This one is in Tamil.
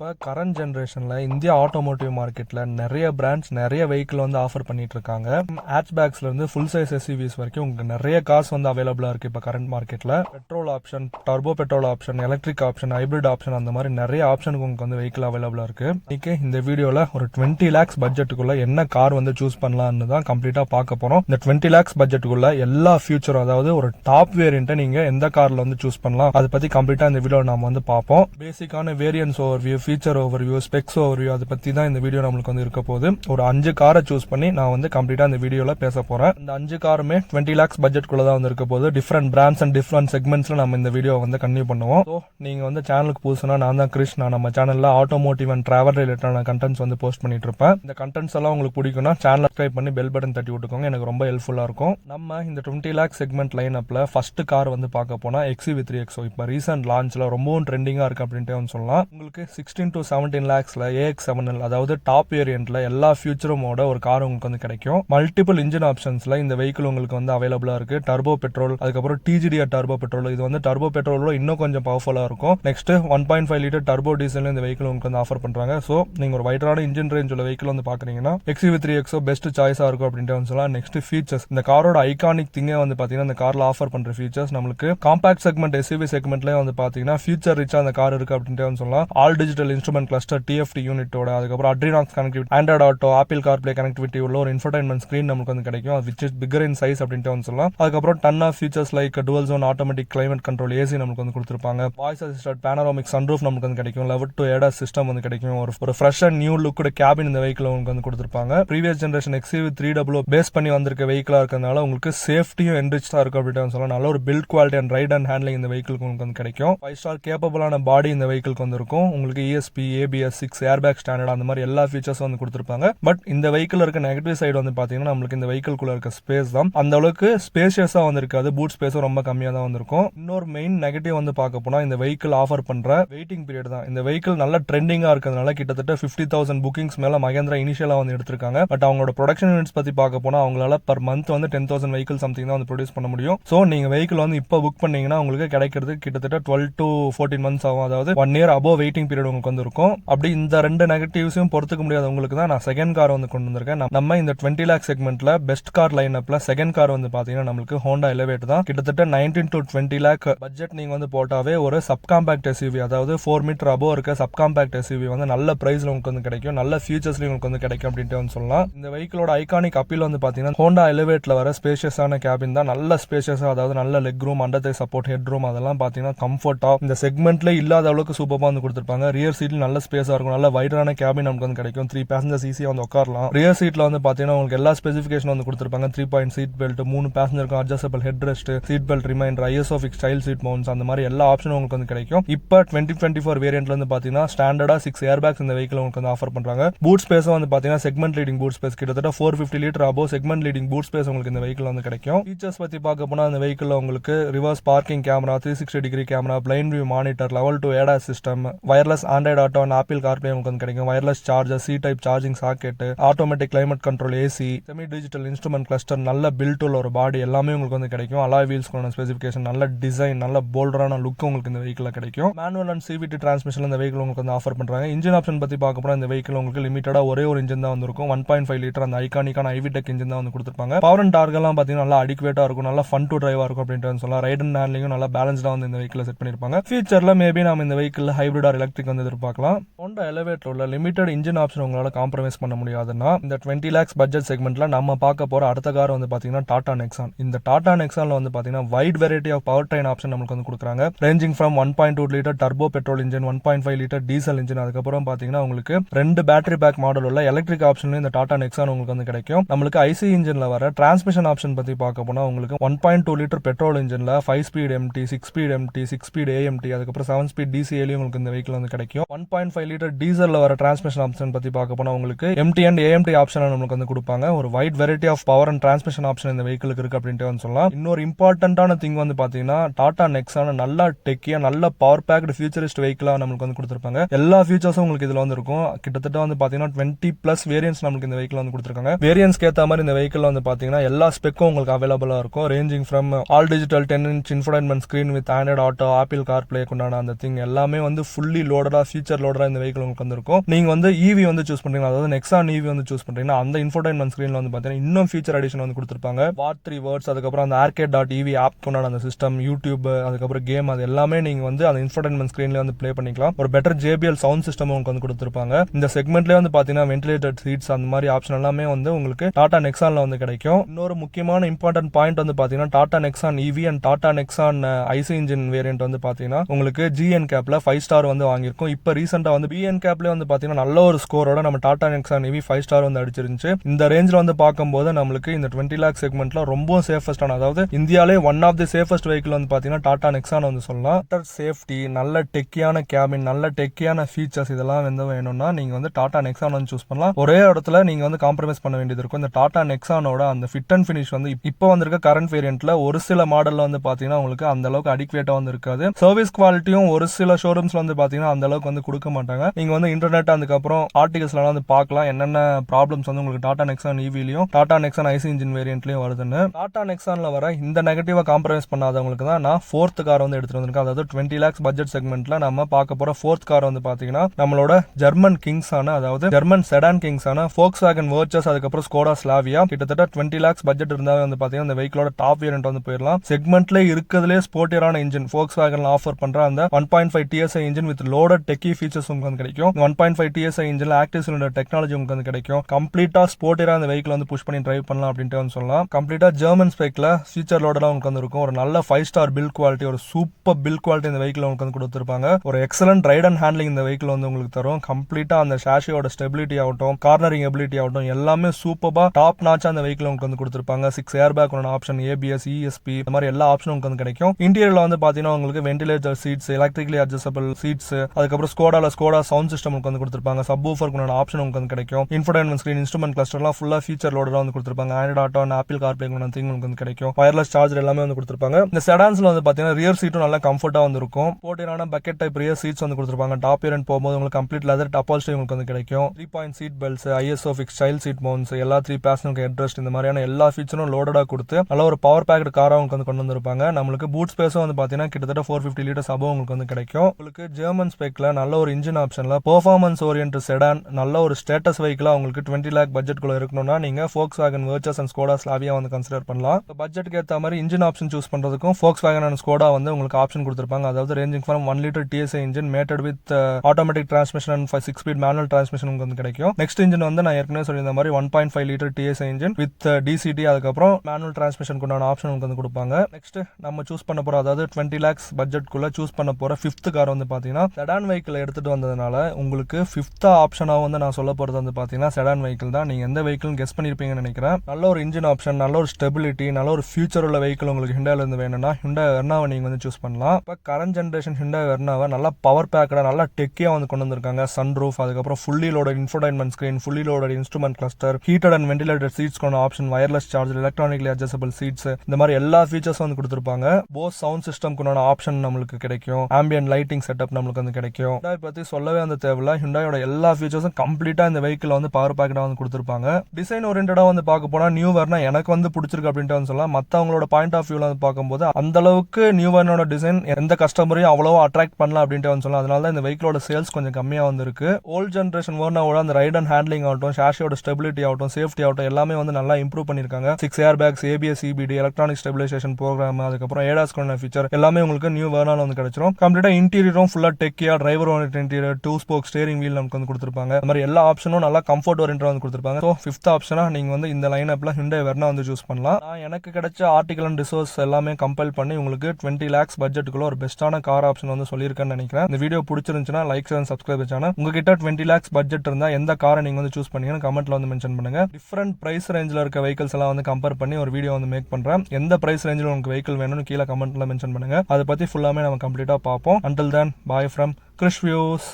இப்போ கரண்ட் ஜென்ரேஷனில் இந்தியா ஆட்டோமோட்டிவ் மார்க்கெட்டில் நிறைய பிராண்ட்ஸ் நிறைய வெஹிக்கிள் வந்து ஆஃபர் பண்ணிட்டு இருக்காங்க ஹேட்ச் பேக்ஸ்லேருந்து ஃபுல் சைஸ் எஸ்யூவிஸ் வரைக்கும் உங்களுக்கு நிறைய காசு வந்து அவைலபிளாக இருக்குது இப்போ கரண்ட் மார்க்கெட்டில் petrol option turbo petrol option electric option hybrid option அந்த மாதிரி நிறைய ஆப்ஷனுக்கு உங்களுக்கு வந்து வெஹிக்கிள் அவைலபிளாக இருக்குது இன்றைக்கி இந்த வீடியோவில் ஒரு டுவெண்ட்டி லேக்ஸ் பட்ஜெட்டுக்குள்ளே என்ன கார் வந்து சூஸ் பண்ணலாம்னு தான் கம்ப்ளீட்டாக பார்க்க போகிறோம் இந்த டுவெண்ட்டி லேக்ஸ் பட்ஜெட்டுக்குள்ளே எல்லா ஃபியூச்சர் அதாவது ஒரு டாப் வேரியண்ட்டை நீங்கள் எந்த காரில் வந்து சூஸ் பண்ணலாம் அதை பற்றி கம்ப்ளீட்டாக இந்த வீடியோ நம்ம வந்து பார்ப்போம். பேசிக்கான variants over view feature over view specs over view அதை பற்றி தான் இந்த வீடியோ நம்மளுக்கு வந்து இருக்க போகுது. ஒரு அஞ்சு காரை சூஸ் பண்ணி நான் வந்து கம்ப்ளீட்டாக இந்த வீடியோவில் பேச போகிறேன் இந்த அஞ்சு காருமே டுவெண்ட்டி லேக்ஸ் பட்ஜெட்குள்ள தான் வந்து இருக்க போகுது. டிஃப்ரெண்ட் பிராண்ட்ஸ் அண்ட் டிஃப்ரெண்ட் செக்மெண்ட்ஸில் நம்ம இந்த வீடியோ வந்து கன்டினியூ பண்ணுவோம். ஸோ நீங்கள் வந்து சேனலுக்கு புதுசுனா நான் தான் கிருஷ்ணா நம்ம சேனலில் ஆட்டோமோட்டிவ் அண்ட் ட்ராவல் ரிலேட்டடான கண்டென்ட்ஸ் வந்து போஸ்ட் பண்ணிட்டு இருப்பேன். இந்த கண்டென்ட்ஸ் எல்லாம் உங்களுக்கு பிடிக்கும்னா சேனல் சப்ஸ்கிரைப் பண்ணி பெல் பட்டன் தட்டி விட்டுக்கோங்க. எனக்கு ரொம்ப ஹெல்ப்ஃபுல்லாக இருக்கும். நம்ம இந்த டுவெண்ட்டி லேக் செக்மெண்ட் லைன் அப்பில் ஃபர்ஸ்ட் கார் வந்து பார்க்க போனால் எக்ஸி வித் த்ரீ எக்ஸோ இப்போ ரீசெண்ட் லான்ச்சில் ரொம்பவும் ட்ரெண்டிங்காக இருக்குது அப்படின்ட்டு வந்து சொல்லலாம். உங்களுக்கு சிக்ஸ்டீன் டு செவன்டீன் லேக்ஸில் ஏஎக்ஸ் செவன் அதாவது டாப் வேரியண்ட்ல எல்லா ஃபியூச்சருமோட ஒரு கார் உங்களுக்கு வந்து கிடைக்கும். மல்டிபிள் இன்ஜின் ஆப்ஷன்ஸ்ல இந்த வெஹிக்கிள் உங்களுக்கு வந்து அவைலபிளா இருக்கு. டர்போ பெட்ரோல் அதுக்கப்புறம் டிஜிடிஆர் டர்போ பெட்ரோல் இது வந்து டர்போ பெட்ரோலோட இன்னும் கொஞ்சம் பவர்ஃபுல்லா இருக்கும். Next one point five litre turbo diesel இந்த வெஹிக்கிள் உங்களுக்கு வந்து ஆஃபர் பண்றாங்க. ஸோ நீங்க ஒரு வைடரான இன்ஜின் ரேஞ்ச் உள்ள வெஹிக்கிள் வந்து பாக்குறீங்கன்னா எக்ஸி த்ரீ எக்ஸோ பெஸ்ட் சாய்ஸா இருக்கும் அப்படின்ட்டு வந்து சொல்லலாம். நெக்ஸ்ட் ஃபீச்சர்ஸ் இந்த காரோட ஐகானிக் திங்கே வந்து பாத்தீங்கன்னா இந்த கார்ல ஆஃபர் பண்ற ஃபீச்சர்ஸ் நம்மளுக்கு காம்பாக்ட் செக்மெண்ட் எஸ்யூவி செக்மெண்ட்லயே வந்து பாத்தீங்கன்னா ஃபியூச்சர் ரிச்சா அந்த கார் இருக்கு அப்படின்ட்டு வந்து சொல்லலாம். All digital instrument cluster TFT யூனிட்டோட அதுக்கப்புறம் AdrenoX connectivity Android Auto Apple CarPlay connectivity உள்ள ஒரு இன்ஃபர்டைன்மெண்ட் ஸ்க்ரீன் நமக்கு வந்து கிடைக்கும். அது which is bigger in size அப்படின்ட்டு வந்து சொல்லலாம். அதுக்கப்புறம் ton of features like dual zone automatic climate control AC நமக்கு வந்து கொடுத்துருப்பாங்க. வாய்ஸ் அசிஸ்டட் பேனராமிக் சன்ரூஃப் நமக்கு வந்து கிடைக்கும். லெவல் டு ஏடா சிஸ்டம் வந்து கிடைக்கும். ஒரு ஒரு ஃப்ரெஷ் அண்ட் நியூ லுக்கோட கேபின் இந்த வெஹிக்கிள் உங்களுக்கு வந்து கொடுத்துருப்பாங்க. Previous generation XUV three double base பண்ணி வந்திருக்க வெஹிக்கிளாக இருக்கிறதுனால உங்களுக்கு சேஃப்டியும் என்ரிச்சாக இருக்கும் அப்படின்ட்டு வந்து சொல்லலாம். நல்ல ஒரு build quality and ride and handling இந்த வெஹிக்கிளுக்கு உங்களுக்கு வந்து கிடைக்கும். ஃபைவ் ஸ்டார் கேப்பபிளான பாடி இந்த வெஹிக்கிளுக்கு வந்து இருக்கும். உங்களுக்கு E ABS six airbag standard அந்த மாதிரி எல்லா ஃபீச்சர்ஸும் வந்து கொடுத்துருப்பாங்க. பட் இந்த வெஹிக்கிள் இருக்க நெகட்டிவ் சைடு வந்து பார்த்தீங்கன்னா நம்மளுக்கு இந்த வெஹிக்கிள்குள்ள இருக்க ஸ்பேஸ் தான். அந்த அளவுக்கு ஸ்பேஷியஸாக வந்திருக்காது. பூட் ஸ்பேஸும் ரொம்ப கம்மியாக தான் வந்திருக்கும். இன்னொரு மெயின் நெகட்டிவ் வந்து பார்க்க போனால் இந்த வெஹிக்கிள் ஆஃபர் பண்ணுற வெயிட்டிங் பீரியட் தான். இந்த வெஹிக்கிள் நல்ல ட்ரெண்டிங்காக இருக்கிறதுனால கிட்டத்தட்ட ஃபிஃப்டி தௌசண்ட் புக்கிங்ஸ் மேலே மகேந்திரா இனிஷியலாக வந்து எடுத்திருக்காங்க. பட் அவங்களோட ப்ரொடக்ஷன் யூனிட்ஸ் பற்றி பார்க்க போனால் அவங்களால பர் மந்த் வந்து டென் தௌசண்ட் வெஹிக்கிள் சம்திங் தான் வந்து ப்ரொடியூஸ் பண்ண முடியும். ஸோ நீங்கள் வெஹிக்கிள் வந்து இப்போ புக் பண்ணீங்கன்னா உங்களுக்கு கிடைக்கிறது கிட்டத்தட்ட டுவெல் டு ஃபோர்டீன் மந்த்ஸ் ஆகும். அதாவது one year above waiting period உங்களுக்கு உங்களுக்கு இருக்கும் அப்படி இந்த ரெண்டு நெகட்டிவ்ஸையும் பொறுத்துக்க முடியாத உங்களுக்கு தான் நான் செகண்ட் கார் வந்து கொண்டு வந்திருக்கேன். நம்ம- இந்த டுவெண்ட்டி லேக் செக்மெண்ட்ல பெஸ்ட் கார் லைன் அப்ல செகண்ட் கார் வந்து பாத்தீங்கன்னா நம்மளுக்கு ஹோண்டா எலவேட் தான். கிட்டத்தட்ட nineteen to twenty lakh budget நீங்க வந்து போட்டாவே ஒரு சப் காம்பாக்ட் எஸ்யூவி அதாவது ஃபோர் மீட்டர் அபோ இருக்க சப் காம்பாக்ட் எஸ்யூவி வந்து நல்ல பிரைஸ்ல உங்களுக்கு வந்து கிடைக்கும். நல்ல ஃபியூச்சர்ஸ்ல உங்களுக்கு வந்து கிடைக்கும் அப்படின்ட்டு வந்து சொல்லலாம். இந்த வெஹிக்கிளோட ஐகானிக் அப்பீல் வந்து பாத்தீங்கன்னா ஹோண்டா எலிவேட்ல வர ஸ்பேஷியஸான கேபின் தான். நல்ல ஸ்பேஷியஸா அதாவது நல்ல leg room under support head room அதெல்லாம் பாத்தீங்கன்னா கம்ஃபர்ட்டா இந்த செக்மெண்ட்ல இல்லாத அளவுக்கு சூப்பரா வந்து கொடுத்திருப்பாங்க. ரியர் சீட்டில் நல்ல ஸ்பேஸாக இருக்கும். நல்ல வைடரான கேபின் நமக்கு வந்து கிடைக்கும். த்ரீ பேசஞ்சர்ஸ் ஈஸியா வந்து உட்காரலாம். ரியர் சீட்ல வந்து பார்த்தீங்கன்னா உங்களுக்கு எல்லா ஸ்பெசிஃபிகேஷன் வந்து கொடுத்துருப்பாங்க. த்ரீ பாயிண்ட் சீட் பெல்ட் மூணு பேசஞ்சருக்கும் adjustable head rest seat belt reminder ISO fix style seat mounts அந்த மாதிரி எல்லா ஆப்ஷனும் உங்களுக்கு வந்து கிடைக்கும். இப்போ டுவெண்ட்டி டுவெண்ட்டி ஃபோர் வேரியன்ட்ல வந்து பாத்தீங்கன்னா ஸ்டாண்டர்டாக சிக்ஸ் ஏர் பேக்ஸ் இந்த வெஹிக்கிள் உங்களுக்கு வந்து ஆஃபர் பண்றாங்க. பூட் ஸ்பேஸும் வந்து பாத்தீங்கன்னா செக்மெண்ட் லீடிங் பூட் ஸ்பேஸ் கிட்டத்தட்ட four fifty litre above segment leading boot space உங்களுக்கு இந்த வெஹிக்கிள் வந்து கிடைக்கும். ஃபீச்சர்ஸ் பற்றி பார்க்க போனால் அந்த வெஹிக்கிள் உங்களுக்கு reverse parking camera three sixty degree camera blind view monitor level two ADAS system wireless Android Auto and Apple CarPlay உங்களுக்கு வந்து கிடைக்கும். Wireless charger C type charging socket automatic climate control AC semi digital instrument cluster நல்ல பில்ட் உள்ள ஒரு பாடி எல்லாமே உங்களுக்கு வந்து கிடைக்கும். அலாய் வீல்ஸ்க்கான ஸ்பெசிஃபிகேஷன் நல்ல டிசைன் நல்ல போல்டரான லுக் உங்களுக்கு இந்த வெஹிக்கிள் கிடைக்கும். மேனுவல் அண்ட் சிவிடி டிரான்ஸ்மிஷன் இந்த வெஹிக்கிள் உங்களுக்கு வந்து ஆஃபர் பண்றாங்க. இன்ஜின் ஆப்ஷன் பத்தி பார்க்க போனா இந்த வெஹிக்கிள் உங்களுக்கு லிமிட்டடா ஒரே ஒரு இன்ஜின் தான் வந்திருக்கும். ஒன் பாயிண்ட் ஃபைவ் லிட்டர் அந்த ஐகானிக்கான ஐவிடெக் இன்ஜின் தான் வந்து கொடுத்துருப்பாங்க. பவர் அண்ட் டார்கெல்லாம் பார்த்தீங்கன்னா நல்லா அடிக்குவேட்டா இருக்கும். நல்லா ஃபன் டு டிரைவா இருக்கும் அப்படின்ட்டு சொல்லலாம். ரைட் அண்ட் ஹேண்ட்லிங்கும் நல்லா பேலன்ஸ்டா வந்து இந்த வெஹிக்கிள் செட் பண்ணிருப்பாங்க. ஃபியூச்சர்ல மேபி நம்ம இந்த வெஹிக்கிள் ஹைபிரிட் ஆர் எலக்ட்ரிக் வந்து எதிர்பார்க்கலாம். ஹோண்டா எலவேட்ல உள்ள லிமிடெட் இன்ஜின் ஆப்ஷன் உங்களால் காம்ப்ரமைஸ் பண்ண முடியாதுன்னா இந்த டுவெண்ட்டி லேக்ஸ் பட்ஜெட் செக்மெண்ட்ல நம்ம பார்க்க போற அடுத்த கார் வந்து பாத்தீங்கன்னா டாடா நெக்ஸான் இந்த டாடா நெக்ஸான்ல வந்து பாத்தீங்கன்னா wide variety of power train option நமக்கு வந்து கொடுக்குறாங்க. Ranging from one point two litre turbo petrol engine one point five litre diesel engine அதுக்கப்புறம் பாத்தீங்கன்னா உங்களுக்கு ரெண்டு பேட்டரி பேக் மாடல் உள்ள எலக்ட்ரிக் ஆப்ஷன்லையும் இந்த டாடா நெக்ஸான் உங்களுக்கு வந்து கிடைக்கும். நம்மளுக்கு ஐசி இன்ஜின்ல வர டிரான்ஸ்மிஷன் ஆப்ஷன் பத்தி பார்க்க போனா உங்களுக்கு one point two litre petrol இன்ஜின்ல five speed MT six speed MT six speed AMT அதுக்கப்புறம் செவன் ஸ்பீட் டிசிஏலையும் உங்களுக்கு இந்த வெஹிக்கிள் வந்து கிடைக்கும். ஒன் பாயிண்ட் ஃபைவ் லிட்டர் டீசல்ல வர டிரான்ஸ்மிஷன் ஆப்ஷன் பத்தி பார்க்க போனா உங்களுக்கு எம்டி அண்ட் ஏஎம்டி ஆப்ஷன் நமக்கு வந்து கொடுப்பாங்க. ஒரு wide variety of power and transmission option இந்த வெஹிக்கிளுக்கு இருக்கு அப்படின்ட்டு வந்து சொல்லலாம். இன்னொரு இம்பார்ட்டன்டான திங் வந்து பாத்தீங்கன்னா டாடா நெக்ஸான நல்ல டெக்கியா நல்ல பவர் பேக்டு ஃபியூச்சரிஸ்ட் வெஹிக்கிளா நம்மளுக்கு வந்து கொடுத்துருப்பாங்க. எல்லா ஃபியூச்சர்ஸும் உங்களுக்கு இதுல வந்து இருக்கும். கிட்டத்தட்ட வந்து பாத்தீங்கன்னா டுவெண்ட்டி பிளஸ் வேரியன்ஸ் நம்மளுக்கு இந்த வெஹிக்கிள் வந்து கொடுத்துருக்காங்க. வேரியன்ஸ்க்கு ஏத்த மாதிரி இந்த வெஹிக்கிள் வந்து பாத்தீங்கன்னா எல்லா ஸ்பெக்கும் உங்களுக்கு அவைலபிளா இருக்கும். Ranging from all digital ten inch infotainment screen with Android Auto Apple car play கொண்டான அந்த திங் எல்லாமே வந்து ஃபுல்லி லோடடா ஃபியூச்சர் லோடராக இந்த வெஹிக்கிள் உங்களுக்கு வந்திருக்கும். நீங்கள் வந்து ஈவி வந்து சூஸ் பண்ணுறீங்க அதாவது நெக்ஸான் ஈவி வந்து சூஸ் பண்ணுறீங்கன்னா அந்த இன்ஃபோடைன்மெண்ட் ஸ்க்ரீனில் வந்து பார்த்தீங்கன்னா இன்னும் ஃபியூச்சர் அடிஷன் வந்து கொடுத்துருப்பாங்க. வாட் த்ரீ வேர்ட்ஸ் அதுக்கப்புறம் அந்த ஆர்கேட் டாட் ஈவி ஆப் கொண்டாட அந்த சிஸ்டம் யூடியூப் அதுக்கப்புறம் கேம் அது எல்லாமே நீங்கள் வந்து அந்த இன்ஃபோடைன்மெண்ட் ஸ்க்ரீனில் வந்து ப்ளே பண்ணிக்கலாம். ஒரு பெட்டர் ஜேபிஎல் சவுண்ட் சிஸ்டம் உங்களுக்கு வந்து கொடுத்துருப்பாங்க. இந்த செக்மெண்ட்லேயே வந்து பார்த்தீங்கன்னா வென்டிலேட்டட் சீட்ஸ் அந்த மாதிரி ஆப்ஷன் எல்லாமே வந்து உங்களுக்கு டாடா நெக்ஸானில் வந்து கிடைக்கும். இன்னொரு முக்கியமான இம்பார்ட்டன்ட் பாயிண்ட் வந்து பார்த்தீங்கன்னா Tata Nexon EV and Tata Nexon IC engine variant வந்து பார்த்தீங்கன்னா உங்களுக்கு ஜிஎன் கேப்ல ஃபைவ் ஸ்டார் வந்து வாங்கியிருக்கும். இப்போ ரீசெண்டாக வந்து பிஎன் கேப்லேயே வந்து பார்த்தீங்கன்னா நல்ல ஒரு ஸ்கோரோட நம்ம Tata Nexon EV five star வந்து அடிச்சிருந்துச்சு. இந்த ரேஞ்சில் வந்து பார்க்கும்போது நம்மளுக்கு இந்த டுவெண்ட்டி லேக் செக்மெண்ட்ல ரொம்ப சேஃபஸ்டான அதாவது இந்தியாவிலே one of the safest vehicle வந்து பார்த்தீங்கன்னா டாடா நெக்ஸான் வந்து சொல்லலாம். பெட்டர் சேஃப்டி நல்ல டெக்கியான கேபின் நல்ல டெக்கியான ஃபீச்சர்ஸ் இதெல்லாம் வந்து வேணும்னா நீங்கள் வந்து டாடா நெக்ஸான் வந்து சூஸ் பண்ணலாம். ஒரே இடத்துல நீங்கள் வந்து காம்ப்ரமைஸ் பண்ண வேண்டியது இருக்கும். இந்த டாடா நெக்ஸானோட அந்த ஃபிட் அண்ட் ஃபினிஷ் வந்து இப்போ வந்திருக்க கரண்ட் வேரியண்ட்ல ஒரு சில மாடலில் வந்து பார்த்தீங்கன்னா உங்களுக்கு அந்த அளவுக்கு அடிக்வேட்டாக வந்து இருக்காது. சர்வீஸ் குவாலிட்டியும் ஒரு சில ஷோரூம்ஸ்ல வந்து பார்த்தீங்கன்னா அந்த அளவுக்கு வந்து கொடுக்க மாட்டாங்க. நீங்க வந்து இன்டர்நெட் அதுக்கப்புறம் ஆர்டிகல்ஸ்லாம் வந்து பார்க்கலாம். என்னென்ன ப்ராப்ளம்ஸ் வந்து உங்களுக்கு டாடா நெக்ஸான் இவிலையும் டாடா நெக்ஸான் ஐசி இன்ஜின் வேரியன்ட்லயும் வருதுன்னு. டாடா நெக்ஸான்ல வர இந்த நெகட்டிவா காம்ப்ரமைஸ் பண்ணாதவங்களுக்கு தான் நான் ஃபோர்த் கார் வந்து எடுத்துகிட்டு வந்திருக்கேன். அதாவது டுவெண்ட்டி லேக்ஸ் பட்ஜெட் செக்மெண்ட்ல நம்ம பார்க்க போற ஃபோர்த் கார் வந்து பாத்தீங்கன்னா நம்மளோட ஜெர்மன் கிங்ஸ் ஆன அதாவது ஜெர்மன் செடான் கிங்ஸ் ஆன ஃபோக்ஸ் வேகன் வர்ச்சஸ் அதுக்கப்புறம் ஸ்கோடா ஸ்லாவியா கிட்டத்தட்ட டுவெண்ட்டி லேக்ஸ் பட்ஜெட் இருந்தாவே வந்து பாத்தீங்கன்னா இந்த வெஹிக்கிளோட டாப் வேரியன்ட் வந்து போயிடலாம். செக்மெண்ட்ல இருக்கிறதுலே ஸ்போர்ட்டியரான இன்ஜின் ஃபோக்ஸ் வேகன் ஆஃபர் பண்ற அந்த one point five TSI engine with loaded techie features உங்களுக்கு வந்து கிடைக்கும் one point five TSI engine active cylinder technology உங்களுக்கு வந்து கிடைக்கும். கம்ப்ளீட்டா ஸ்போர்ட்டியரா அந்த வெஹிக்கிள் வந்து புஷ் பண்ணி டிரைவ் பண்ணலாம் அப்படின்ட்டு வந்து சொல்லலாம். கம்ப்ளீட்டா ஜெர்மன் ஸ்பெக்ல ஃபீச்சர் லோடெல்லாம் உங்களுக்கு வந்து இருக்கும். ஒரு நல்ல ஃபைவ் ஸ்டார் பில் குவாலிட்டி ஒரு சூப்பர் பில் குவாலிட்டி இந்த வெஹிக்கிள் உங்களுக்கு வந்து கொடுத்துருப்பாங்க. ஒரு எக்ஸலன்ட் ரைட் அண்ட் ஹேண்ட்லிங் இந்த வெஹிக்கிள் வந்து உங்களுக்கு தரும். கம்ப்ளீட்டா அந்த ஷாஷியோட ஸ்டெபிலிட்டி ஆகட்டும் கார்னரிங் எபிலிட்டி ஆகட்டும் எல்லாமே சூப்பரா டாப் நாச்சா அந்த வெஹிக்கிள் உங்களுக்கு வந்து கொடுத்துருப்பாங்க. Six air bag option ABS ESP இந்த மாதிரி எல்லா ஆப்ஷனும் உங்களுக்கு வந்து கிடைக்கும். இன்டீரியர்ல வந்து பாத்தீங்கன்னா உங்களுக்கு ventilator seats electrically adjustable seats அதுக்கப்புறம் ஸ்கோடால ஸ்கோடா சவுண்ட் சிஸ்டம் உங்களுக்கு வந்து கொடுத்துருப்பாங்க. சப் ஊஃபருக்கு ஆப்ஷன் உங்களுக்கு வந்து கிடைக்கும். இன்ஃபோடைன்மெண்ட் ஸ்கிரீன் இன்ஸ்ட்ருமெண்ட் கிளஸ்டர்லாம் ஃபுல்லா ஃபீச்சர் லோடெல்லாம் வந்து கொடுத்துருப்பாங்க. Android Auto Apple CarPlay thing உங்களுக்கு வந்து கிடைக்கும். வயர்லெஸ் சார்ஜர் எல்லாமே வந்து கொடுத்துருப்பாங்க. இந்த செடான்ஸ்ல வந்து பாத்தீங்கன்னா ரியர் சீட்டும் நல்லா கம்ஃபர்ட்டா வந்து இருக்கும். போட்டியான பக்கெட் டைப் ரியர் சீட்ஸ் வந்து கொடுத்துருப்பாங்க. டாப் இயர் போகும்போது உங்களுக்கு கம்ப்ளீட் லெதர் டப்பால்ஸ்டே உங்களுக்கு வந்து கிடைக்கும். Three point seat belts ISO fix child seat mounts எல்லா த்ரீ பேசஞ்சருக்கு ஹெட்ரஸ்ட் இந்த மாதிரியான எல்லா ஃபீச்சரும் லோடடா கொடுத்து நல்ல ஒரு பவர் பேக்கெட் காராக உங்களுக்கு வந்து கொண்டு வந்திருப்பாங்க. நம்மளுக்கு பூட் ஸ்பேஸும் வந்து பாத்தீங்கன்னா கிட்டத்தட்ட ஃபோர் ஃபிஃப்டி லிட்டர்ஸ் அபோவ் உங்களுக்கு வந்து கிடைக்கும். உங்களுக்கு ஜெர்மன் நல்ல ஒரு இன்ஜின் ஆப்ஷனில் பர்ஃபார்மன்ஸ் ஓரியன்ட் செடான் நல்ல ஒரு ஸ்டேட்டஸ் வெஹிக்கிளாக உங்களுக்கு டுவெண்ட்டி லேக் பட்ஜெட் குள்ளே இருக்கணும்னா நீங்கள் Volkswagen Virtus and Skoda Slavia வந்து கன்சிடர் பண்ணலாம். பட்ஜெட்டுக்கு ஏற்ற மாதிரி இன்ஜின் ஆப்ஷன் சூஸ் பண்ணுறதுக்கும் ஃபோக்ஸ் வேகன் அண்ட் ஸ்கோடா வந்து உங்களுக்கு ஆப்ஷன் கொடுத்துருப்பாங்க. அதாவது ranging from one litre TSI engine mated with automatic transmission and six speed manual transmission உங்களுக்கு வந்து கிடைக்கும். நெக்ஸ்ட் இன்ஜின் வந்து நான் ஏற்கனவே சொல்லியிருந்த மாதிரி one point five litre TSI engine with DCT அதுக்கப்புறம் மேனுவல் டிரான்ஸ்மிஷன் கொண்டான ஆப்ஷன் உங்களுக்கு வந்து கொடுப்பாங்க. நெக்ஸ்ட் நம்ம சூஸ் பண்ண போகிற அதாவது டுவெண்ட்டி லேக்ஸ் பட்ஜெட்குள்ள சூஸ் பண்ண போகிற ஃபிஃப்த் கார் வந்து பார்த்தீங்கன்னா செடான் வெஹிக்கிள் எடுத்துட்டு வந்ததுனால உங்களுக்கு ஃபிஃப்த்தாக ஆப்ஷனாக வந்து நான் சொல்ல போகிறது வந்து பார்த்தீங்கன்னா செடான் வெஹிக்கிள் தான். நீங்கள் எந்த வெஹிக்கிள் கெஸ் பண்ணிருப்பீங்கன்னு நினைக்கிறேன். நல்ல ஒரு இன்ஜின் ஆப்ஷன் நல்ல ஒரு ஸ்டெபிலிட்டி நல்ல ஒரு ஃபியூச்சர் உள்ள வெஹிக்கிள் உங்களுக்கு ஹிண்டாவிலேருந்து வேணும்னா ஹிண்டா வெர்னாவை நீங்கள் வந்து சூஸ் பண்ணலாம். இப்போ கரண்ட் ஜென்ரேஷன் ஹிண்டா வெர்னாவை நல்லா பவர் பேக்கடாக நல்லா டெக்கியாக வந்து கொண்டு வந்திருக்காங்க. சன் ரூஃப் அதுக்கப்புறம் fully loaded infotainment screen fully loaded instrument cluster heated and ventilated seats கொண்ட option wireless charger electronically adjustable seats இந்த மாதிரி எல்லா ஃபீச்சர்ஸும் வந்து கொடுத்துருப்பாங்க. போஸ் சவுண்ட் சிஸ்டம் கொண்டான ஆப்ஷன் நம்மளுக்கு கிடைக்கும். ஆம்பியன் லைட்டிங் செட்டப் நம்மளுக்கு வந்து கிடைக்கும். ஹூண்டாயை பற்றி சொல்லவே அந்த தேவையில்ல. ஹுண்டாயோட எல்லா ஃபீச்சர்ஸும் கம்ப்ளீட்டாக இந்த வெஹிக்கிள் வந்து பவர் பேக்கெட்டாக வந்து கொடுத்துருப்பாங்க. டிசைன் ஓரியன்டாக வந்து பார்க்க போனால் நியூ வர்னா எனக்கு வந்து பிடிச்சிருக்கு அப்படின்ட்டு வந்து சொல்லலாம். மற்றவங்களோட பாயிண்ட் ஆஃப் வியூவில் வந்து பார்க்கும்போது அந்த அளவுக்கு நியூ வர்னோட டிசைன் எந்த கஸ்டமரையும் அவ்வளோ அட்ராக்ட் பண்ணலாம் அப்படின்ட்டு வந்து சொல்லலாம். அதனால தான் இந்த வெஹிக்கிளோட சேல்ஸ் கொஞ்சம் கம்மியாக வந்துருக்கு. ஓல்ட் ஜென்ரேஷன் வேர்னாவோட அந்த ரைட் அண்ட் ஹேண்ட்லிங் ஆகட்டும் ஷாஷியோட ஸ்டெபிலிட்டி ஆகட்டும் சேஃப்டி ஆகட்டும் எல்லாமே வந்து நல்லா இம்ப்ரூவ் பண்ணிருக்காங்க six air bags ABS CBD electronic stabilisation programme அதுக்கப்புறம் ஏடாஸ் கொண்ட ஃபீச்சர் எல்லாமே உங்களுக்கு நியூ வேர்னால் வந்து கிடைச்சிரும். கம்ப்ளீட்டாக இன்டீரியரும் ஃபுல்லாக டெக்கியாக drive fibre one orient interior two spoke steering wheel நமக்கு வந்து கொடுத்துருப்பாங்க. இந்த மாதிரி எல்லா ஆப்ஷனும் நல்லா கம்ஃபர்ட் ஓரியன்டா வந்து கொடுத்துருப்பாங்க. ஸோ ஃபிஃப்த் ஆப்ஷனாக நீங்கள் வந்து இந்த லைன் அப்ல ஹிண்டே வெர்னா வந்து சூஸ் பண்ணலாம். நான் எனக்கு கிடைச்ச ஆர்டிகல் அண்ட் ரிசோர்ஸ் எல்லாமே கம்பைல் பண்ணி உங்களுக்கு டுவெண்ட்டி லேக்ஸ் பட்ஜெட்டுக்குள்ள ஒரு பெஸ்ட்டான கார் ஆப்ஷன் வந்து சொல்லியிருக்கேன்னு நினைக்கிறேன். இந்த வீடியோ பிடிச்சிருந்துச்சுன்னா லைக் அண்ட் சப்ஸ்கிரைப் சேனல் உங்ககிட்ட டுவெண்ட்டி லேக்ஸ் பட்ஜெட் இருந்தால் எந்த காரை நீங்கள் வந்து சூஸ் பண்ணீங்கன்னு கமெண்ட்ல வந்து மென்ஷன் பண்ணுங்க. டிஃப்ரெண்ட் ப்ரைஸ் ரேஞ்சில் இருக்க வெஹிக்கல்ஸ் எல்லாம் வந்து கம்பேர் பண்ணி ஒரு வீடியோ வந்து மேக் பண்ணுறேன் எந்த ப்ரைஸ் ரேஞ்சில் உங்களுக்கு வெஹிக்கிள் வேணும்னு கீழே கமெண்ட்ல மென்ஷன் பண்ணுங்க. அதை பற்றி ஃபுல்லாமே நம்ம கம்ப்ளீட்டாக பார்ப்போம். Until then bye from Krish views